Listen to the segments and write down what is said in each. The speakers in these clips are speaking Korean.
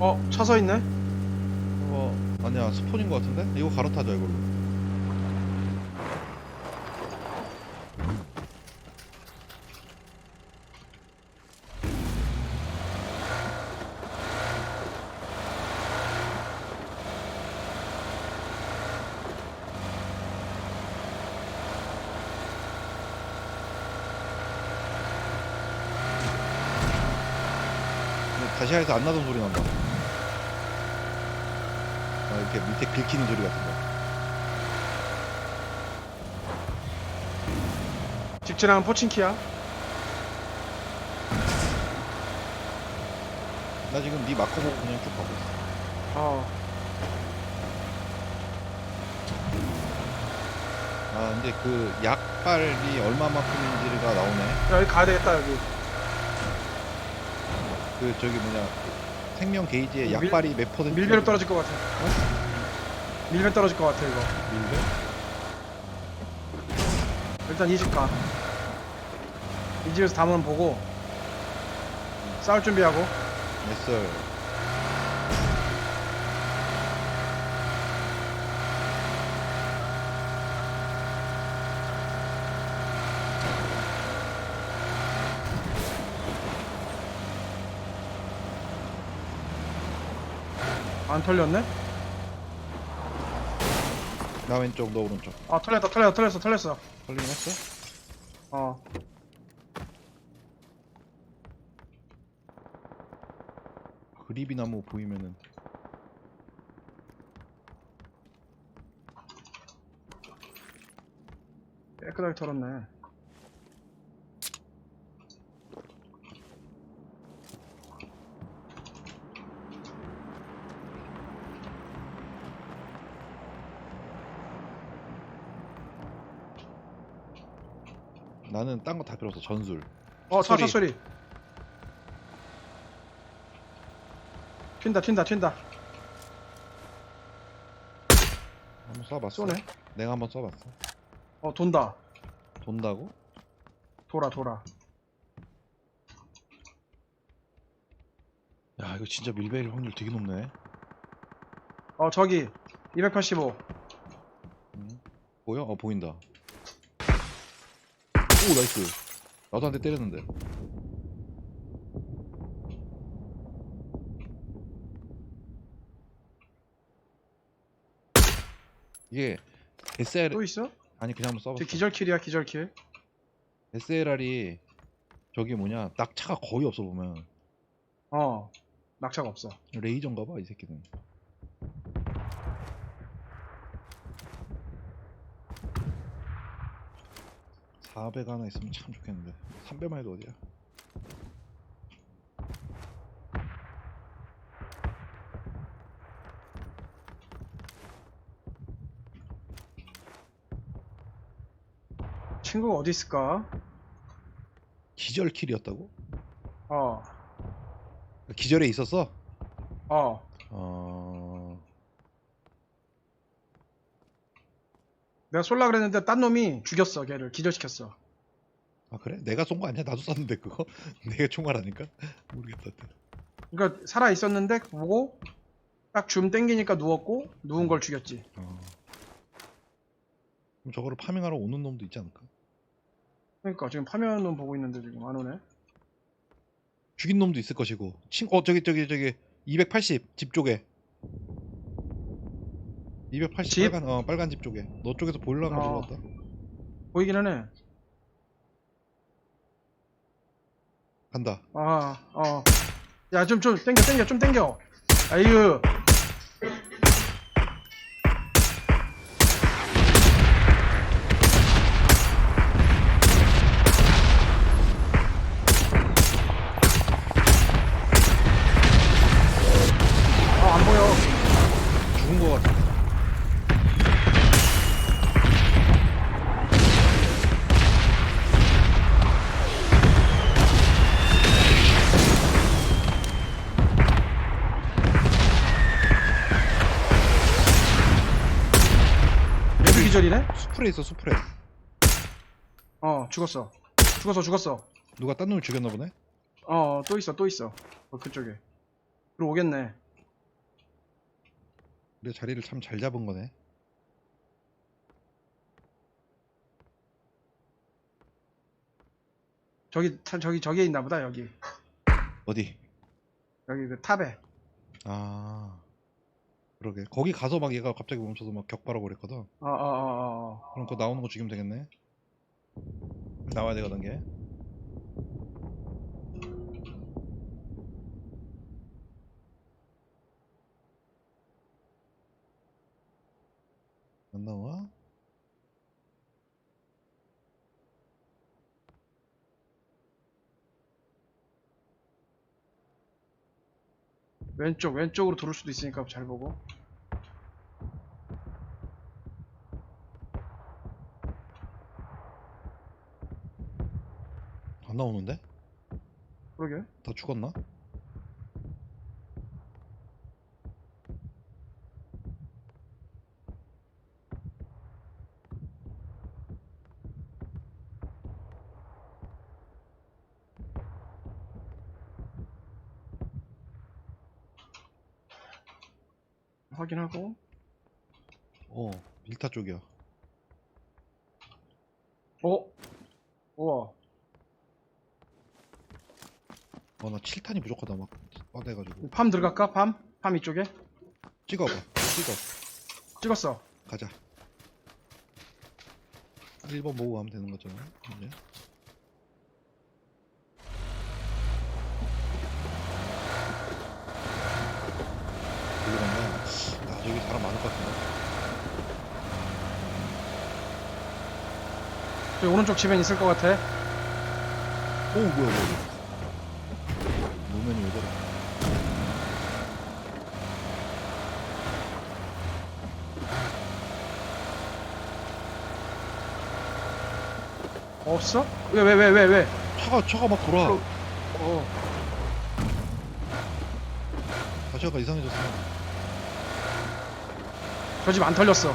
어, 차 서 있네? 어 아니야 스폰인 것 같은데? 이거 갈아타자 이걸로 근데 다시아에서 안 나던 소리 난다 아, 이렇게 밑에 긁히는 소리 같은 거. 직진하는 포친키야. 나 지금 네 마커 보고 그냥 쭉 가고 있어. 어, 아, 근데 그 약발이 얼마만큼인지가 나오네. 여기 가야 되겠다, 여기. 그 저기 뭐냐 그 생명 게이지에 밀- 약발이 몇 퍼센트? 밀배로 떨어질 것 같아. 밀배 떨어질 것 같아, 이거. 밀배? 일단 이 집 가. 이 집에서 담은 보고, 싸울 준비하고. 됐어. 안 털렸네? 나 왼쪽, 너 오른쪽. 아, 털렸다, 털렸어, 털렸어, 털렸어. 걸리긴 했어? 어. 그립이 나무 보이면은 깨끗하게 털었네. 나는 딴 거 다 필요 없어. 전술. 어, 차, 차 소리. 튄다, 튄다, 튄다. 한번 쏴봤어. 쏘네. 내가 한번 쏴봤어. 어, 돈다. 돈다고? 돌아, 돌아. 야, 이거 진짜 밀배일 확률 되게 높네. 어, 저기. 285. 응. 보여? 어 보인다. 오 나이스. 나도 한 대 때렸는데. 이게 SL 또 있어? 아니 그냥 한번 저 써봤어. 기절킬이야, 기절킬. SLR이 저기 뭐냐 낙차가 거의 없어 보면 어. 낙차가 없어. 레이저인가 봐 이 새끼는. (400) 하나 있으면 참 좋겠는데 (300만) 해도 어디야 친구가 어디 있을까? 기절킬이었다고 어. 기절에 있었어 어. 어 내가 쏠라 그랬는데 딴 놈이 죽였어, 걔를. 기절시켰어. 아 그래 내가 쏜 거 아니야 나도 쐈는데 그거 내가 총알하니까 모르겠다 그러니까 살아 있었는데 보고 딱 줌 땡기니까 누웠고 누운 걸 죽였지. 어. 그럼 저거를 파밍하러 오는 놈도 있지 않을까 그러니까 지금 파면 놈 보고 있는데 지금 안 오네. 죽인 놈도 있을 것이고 친, 어 저기 저기 저기 280 집 쪽에 280 집? 빨간 어 빨간 집 쪽에 너 쪽에서 보일러가 어. 들어왔다 보이기는 해. 간다 아, 어. 야, 좀, 좀, 땡겨, 땡겨, 좀 땡겨. 아이유. 기절이네? 수풀에 있어 수풀에 어, 죽었어. 죽었어, 죽었어. 누가 딴 놈을 죽였나 보네 어, 또 있어, 또 있어. 어, 그쪽에. 들어오겠네. 우리 자리를 참 잘 잡은 거네. 저기 참 저기 저기에 있나 보다 여기 어디? 여기 그 탑에 아 그러게 거기 가서 막 얘가 갑자기 멈춰서 막 격발하고 그랬거든. 어어어어 그럼 그거 나오는 거 죽이면 되겠네. 나와야 되거든 게. 안 나와? 왼쪽 왼쪽으로 돌을 수도 있으니까 잘 보고 안 나오는데? 그러게 다 죽었나? 확인하고 어 밀타 쪽이야. 어 우와 어나 7탄이 부족하다 막 빠대가지고. 팜 들어갈까? 팜? 팜 이쪽에? 찍어봐 찍어. 찍었어. 가자. 1번 보고 가면 되는 거잖아 이제? 여기 간다 아 저기 사람 많을 것 같은데? 저기 오른쪽 집엔 있을 것 같아. 오 뭐야 뭐야 노면이 왜 저래 없어? 왜왜 왜 왜 왜, 차가 차가 막 돌아 어. 어. 자체가 이상해졌어 저 집 안 털렸어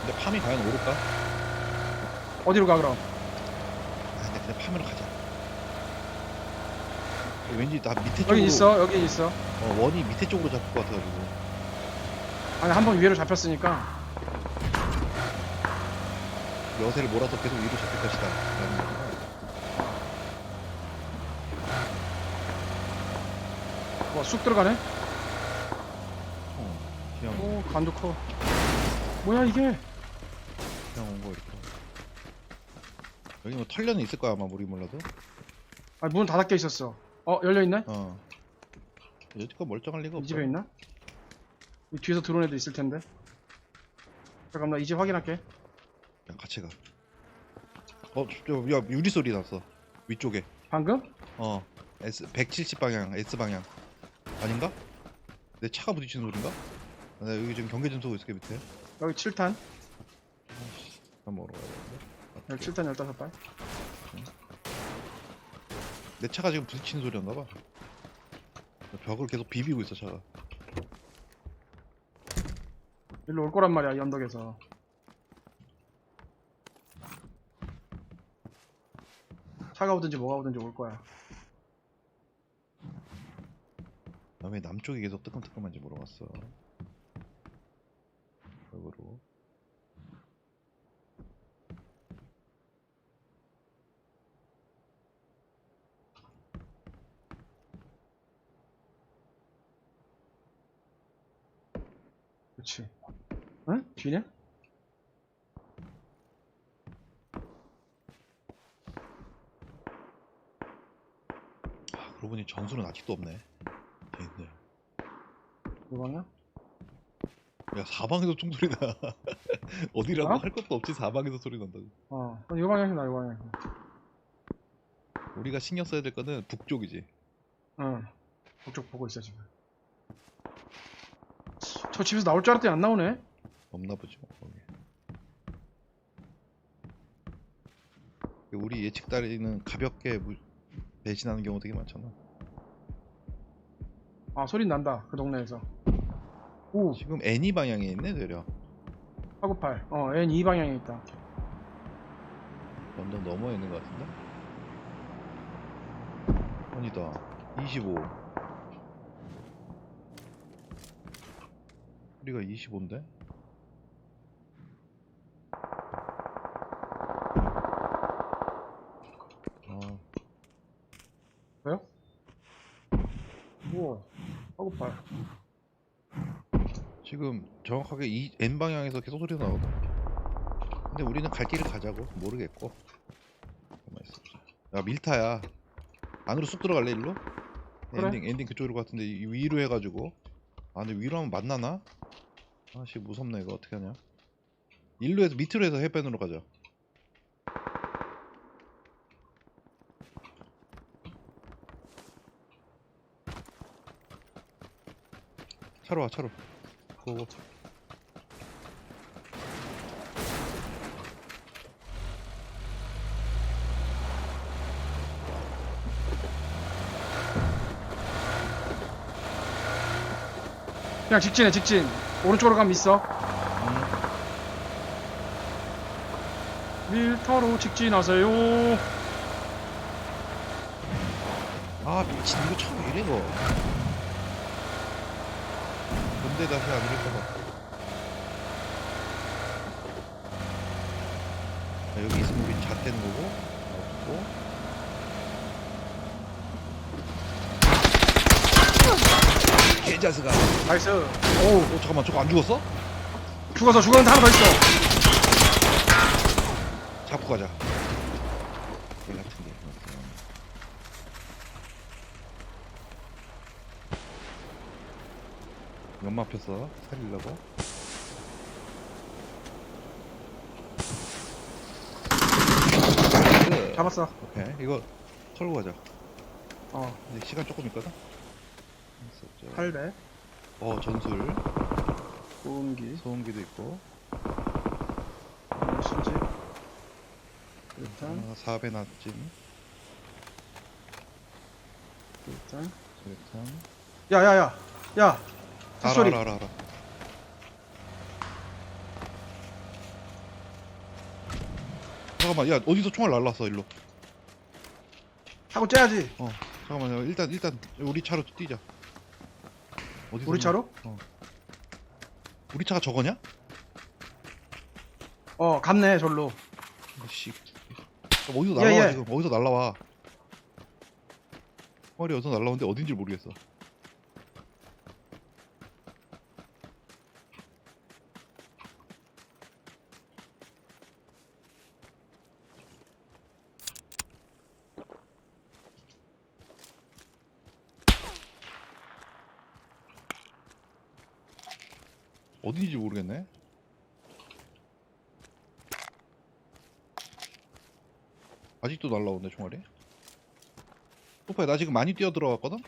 근데 팜이 과연 오를까? 어디로 가 그럼 아 근데 그냥 팜으로 가자 왠지 나 밑에 쪽으로 여기 있어 여기 있어. 어, 원이 밑에 쪽으로 잡힐 것 같아가지고. 아니 한 번 위로 잡혔으니까. 여세를 몰아서 계속 위로 잡힐 것이다. 라는 거구나. 와쑥 들어가네? 어, 그냥 오 간도 커. 뭐야 이게? 그냥 온 거 이렇게. 여기 뭐 털려는 있을 거야 아마 우리 몰라도? 아문 닫아껴 있었어 어 열려있네? 어 여지껏 멀쩡할 리가 이 없어 집에 있나? 이 뒤에서 들어온 애도 있을 텐데 잠깐만 나이집 확인할게 그냥 같이 가 어, 저, 야, 유리 소리 났어. 위쪽에. 방금? 어, S 170 방향, S 방향. 아닌가? 내 차가 부딪히는 소린가? 아, 나 여기 지금 경계전 쏘고 있을게 밑에. 여기 7탄 한 먹으러 가야 되는데. 여기 7탄 15발 내 차가 지금 부딪히는 소리였나 봐. 벽을 계속 비비고 있어 차가. 일로 올 거란 말이야 이 언덕에서 차가 오든지 뭐가 오든지 올 거야 나왜 남쪽이 계속 뜨끔뜨끔한지 물어봤어. 벽으로. 그렇지 응? 뒤네? 아, 그러고 보니 정수는 아직도 없네. 걔들. 이거냐? 야 사방에서 총소리 나. 어디라고 어? 할 것도 없지 사방에서 소리 난다고. 어 그럼 이 방향이 나이 방향 우리가 신경 써야 될 거는 북쪽이지. 응 그쪽 보고 있어 지금 저 집에서 나올 줄 알았더니 안 나오네 없나 보지 뭐 거기. 우리 예측 따리는 가볍게 무- 배신하는 경우 되게 많잖아. 아 소리 난다 그 동네에서 오 지금 애니 방향에 있네 내려. 파고팔 어 N 2 방향에 있다 언덕 넘어 있는 것 같은데? 아니다. 25. 우리가 25인데? 아, 왜요? 우와 허급발 지금 정확하게 이 N 방향에서 계속 소리가 나거든. 근데 우리는 갈 길을 가자고 모르겠고. 가만 있어보자. 야 밀타야. 안으로 쑥 들어갈래 일로? 그래. 엔딩 엔딩 그쪽으로 같은데 이 위로 해가지고. 아 근데 위로 하면 만나나? 아씨 무섭네 이거 어떻게 하냐? 일로 해서 밑으로 해서 해변으로 가자. 차로 와 차로. 고고. 그냥 직진해 직진 오른쪽으로 가면 있어. 밀타로 직진하세요. 아 미친 이거 참 이래 이거? 근데 다시 안 이럴까봐 자, 여기 있으면 우리 잣되는 거고 없고 자스가. 나이스. 오 어 잠깐만 저거 안 죽었어? 죽어서 죽었는데 하나 더 있어. 잡고 가자. 개 같은 게. 연마 폈어 살리려고? 그, 잡았어. 오케이. 이거 털고 가자. 어. 이제 시간 조금 있거든 있었죠. 800어 전술. 소음기. 소음기도 있고. 수지 일단. 아, 4배 낫짐 일단. 수류탄 야 야 야. 야. 알아 탑소리 알아 알아 알아. 잠깐만 야 어디서 총알 날랐어 일로? 하고 째야지. 어 잠깐만요. 일단 일단 우리 차로 뛰자 어디서 우리 차로? 어 우리 차가 저거냐? 어 갔네 절로 씨 어디서 예, 날라와 예. 지금 어디서 날라와 총알이 어디서 날라오는데 어딘지 모르겠어 어딘지 모르겠네. 아직도 날라오네 총알이. 오빠야 나 지금 많이 뛰어 들어갔거든?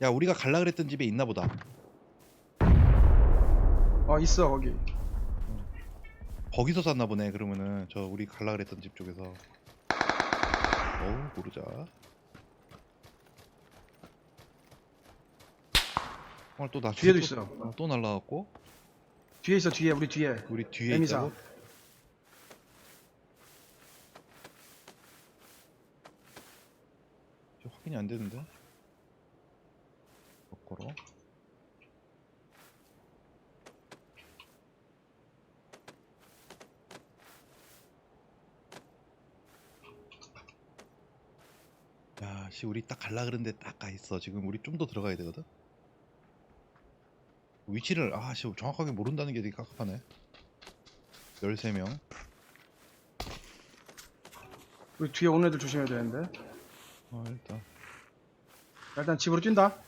야 우리가 갈라 그랬던 집에 있나 보다. 어 있어 거기. 거기서 샀나 보네 그러면은. 저 우리 갈라 그랬던 집 쪽에서. 어우 모르자 오늘 또나 뒤에도 있어 어, 또 날라왔고 뒤에 있어 뒤에 우리 뒤에 우리 뒤에 에미사. 있다고? 저 확인이 안 되는데 거꾸로 야, 씨, 우리 딱 갈라 그랬는데 딱 가 있어. 지금 우리 좀 더 들어가야 되거든. 위치를 아, 씨, 정확하게 모른다는 게 되게 깝깝하네. 13명. 우리 뒤에 오는 애들 조심해야 되는데 아, 일단 일단 집으로 뛴다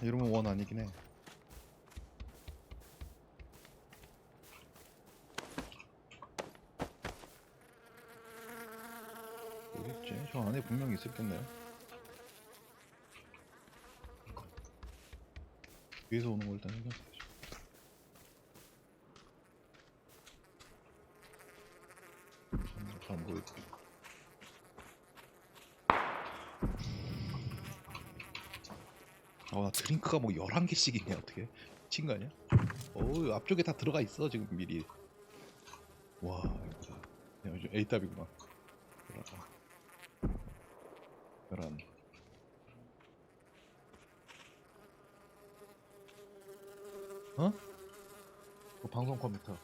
이러면 원 아니긴 해. 저 안에 분명히 있었겠네요. 위에서 오는 걸 일단 해결해야죠. 잘안 보이고. 아, 나 드링크가 뭐 11개씩 있네, 어떻게. 미친 거 아니야? 어우, 앞쪽에 다 들어가 있어, 지금 미리. 와, 진짜. 야, 요즘 에이답이구만. 그 방송 컴퓨터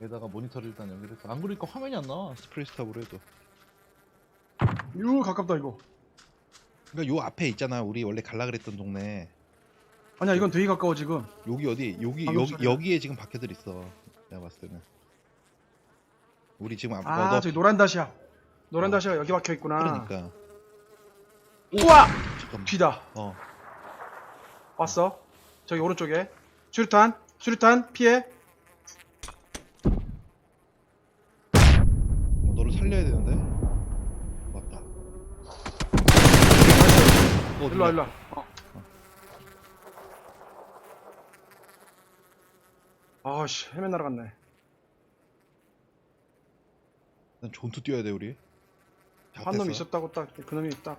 에다가 모니터를 일단 연결했어 안 그러니까 화면이 안 나와 스프레스탑으로 해도 유 가깝다 이거. 그러니까 요 앞에 있잖아 우리 원래 갈라 그랬던 동네 아니야 이건 되게 가까워 지금. 여기 어디 여기 방금 여기 전에. 여기에 지금 박혀들 있어 내가 봤을 때는 우리 지금 앞아 어, 너- 저기 노란 다시야. 노란 어. 다시가 여기 박혀 있구나. 그러니까 우와 잠깐만 뒤다. 어 왔어. 저기 오른쪽에 수류탄 수류탄 피해. 어, 너를 살려야 되는데 맞다 어, 일로 와 일로 와. 어. 아씨 헤맨 날아갔네. 난 존투 뛰어야 돼 우리 자, 한 놈. 있었다고 딱 그 놈이 딱.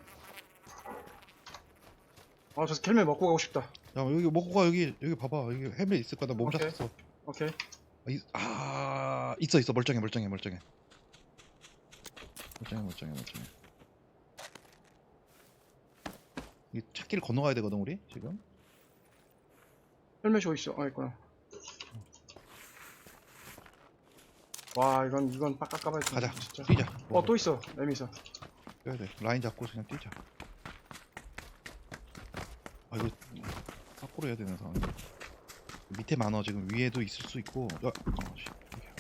아 저 헬멧 먹고 가고 싶다. 야 여기 먹고 가 여기 여기 봐봐 여기 헬멧 있을 거다 몸 오케이. 찼어 오케이. 아, 있- 아 있어 있어 멀쩡해 멀쩡해 멀쩡해 멀쩡해 멀쩡해 멀쩡해 이 찾기를 건너가야 되거든 우리 지금 헬멧이 어디 있어? 아 있구나. 와 이건 이건 빡 깎아봐야 돼. 가자 진짜. 뛰자 어 또 있어. 램 있어. 뛰어야 돼 라인 잡고 그냥 뛰자 아 이거 거꾸로 해야 되는 상황 밑에 많아 지금 위에도 있을 수 있고 야, 어, 씨. 여기야.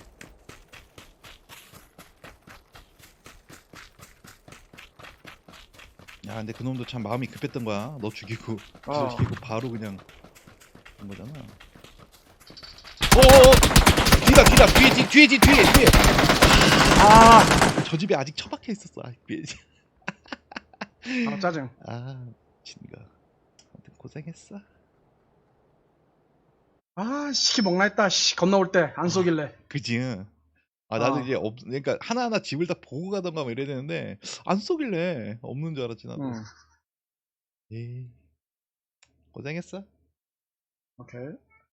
야 근데 그놈도 참 마음이 급했던 거야 너 죽이고 너 어. 죽이고 바로 그냥 한 거잖아 어어어 뒤다 뒤다 뒤에 뒤 뒤에 뒤 뒤에 뒤에 아, 저 집에 아직 처박혀 있었어 아, 뒤에. 아 짜증. 아 진가 아무튼 고생했어 아, 씨 먹나 했다. 씨 건너올 때 안 쏘길래. 그지 아 나는 어. 이제 없 그러니까 하나하나 집을 다 보고 가던가 뭐 이래야 되는데 안 쏘길래 없는 줄 알았지 나도 응. 에이 고생했어 오케이.